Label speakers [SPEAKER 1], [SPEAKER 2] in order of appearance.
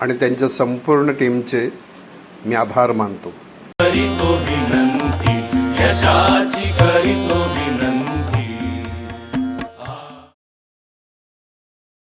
[SPEAKER 1] आणि त्यांच्या संपूर्ण टीमचे मी आभार मानतो.